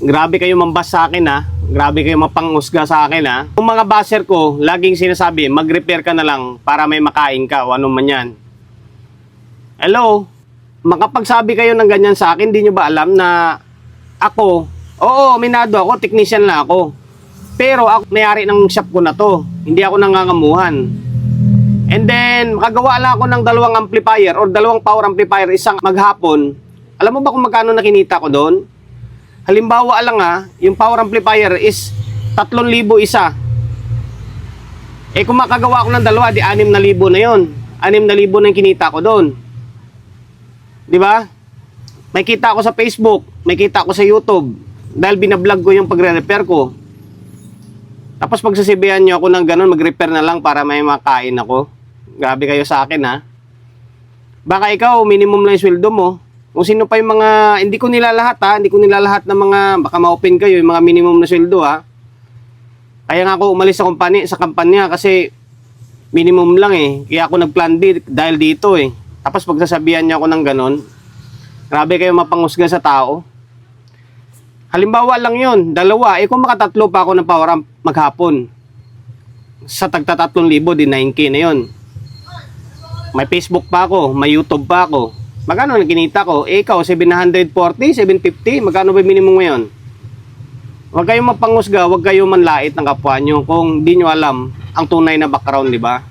Grabe kayo mambas sa akin ha. Grabe kayo mapangusga sa akin ha. Yung mga baser ko, laging sinasabi, mag-repair ka na lang para may makain ka o ano man yan. Hello? Makapagsabi kayo ng ganyan sa akin, di nyo ba alam na ako, oo, minado ako, technician lang ako. Pero ako mayari ng shop ko na to. Hindi ako nangangamuhan. And then, makagawa lang ako ng dalawang amplifier or dalawang power amplifier isang maghapon. Alam mo ba kung magkano nakinita ko doon? Halimbawa lang ha, yung power amplifier is 3,000 isa. Eh kung makagawa ko ng dalawa, di 6,000 na yon. 6,000 na yung kinita ko doon. Di ba? May kita ako sa Facebook, may kita ako sa YouTube. Dahil binablog ko yung pagre-repair ko. Tapos pagsasabihan nyo ako ng ganun, mag-repair na lang para may makain ako. Grabe kayo sa akin ha. Baka ikaw, minimum lang yung sweldo mo. Kung sino pa yung mga, hindi ko nila lahat ha, hindi ko nila lahat ng mga, baka ma-open kayo, yung mga minimum na sweldo ha. Kaya nga ako umalis sa kumpanya, sa kampanya kasi minimum lang eh. Kaya ako nag-plan B dahil dito eh. Tapos pagsasabihan niya ako ng ganun, grabe kayo mapangusga sa tao. Halimbawa lang yon dalawa, eh kung makatatlo pa ako ng power amp maghapon, sa tagta 3,000, di 9K na yon. May Facebook pa ako, may YouTube pa ako. Magkano na kinita ko? Eh, ikaw, 740, 750, magkano ba minimum ngayon? Huwag kayong mapangusga, huwag kayong manlait ng kapwa nyo kung di nyo alam ang tunay na background, di ba?